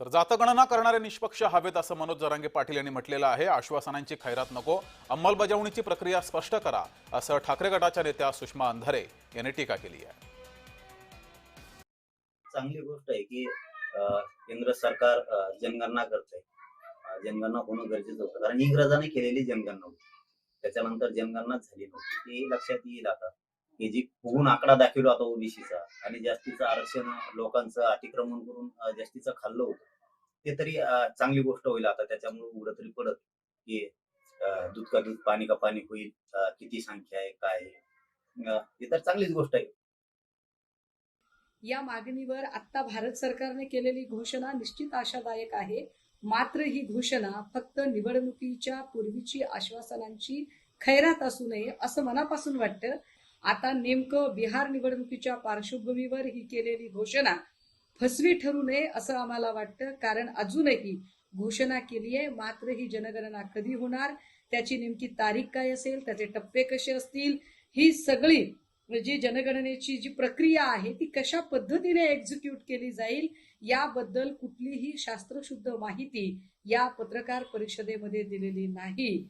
तर जातगणना करणारे निष्पक्ष हवेत असं मनोज जरांगे पाटील यांनी म्हटलेलं आहे. आश्वासनांची खैरात नको अंमलबजावणीची प्रक्रिया स्पष्ट करा असं ठाकरे गटाच्या नेत्या सुषमा अंधारे यांनी टीका केली आहे. चांगली गोष्ट आहे की अं, केंद्र सरकार जनगणना करतंय. जनगणना होणं गरजेचं होतं. कारण इंग्रजाने केलेली जनगणना होती. त्याच्यानंतर जनगणना झाली नव्हती. ते लक्षात येईल आता. की जी फुगून आकडा दाखवला होता ओबीसीचा आणि जास्तीचं आरक्षण लोकांचं अतिक्रमण करून जास्तीचं खाल्लं होतं. ते तरी चांगली गोष्ट होईल आता त्याच्यामुळे उघड तरी पडत की दूध का दूध पाणी का पाणी होईल किती संख्या आहे काय आहे? हे तर चांगलीच गोष्ट आहे. या मागणीवर आता भारत सरकारने केलेली घोषणा निश्चित आशादायक आहे. मात्र ही घोषणा फक्त निवडणुकीच्या पूर्वीची आश्वासनांची खैरात असू नये असं मनापासून वाटतं. आता नेमकं बिहार निवडणुकीच्या पार्श्वभूमीवर ही केलेली घोषणा फसवी ठरू नये असं आम्हाला वाटतं कारण अजूनही घोषणा केली आहे. मात्र ही जनगणना कधी होणार त्याची नेमकी तारीख काय असेल त्याचे टप्पे कसे असतील ही सगळी जी जनगणनेची जी प्रक्रिया आहे ती कशा पद्धतीने एक्झिक्यूट केली जाईल याबद्दल कुठलीही शास्त्रशुद्ध माहिती या पत्रकार परिषदेमध्ये दिलेली नाही.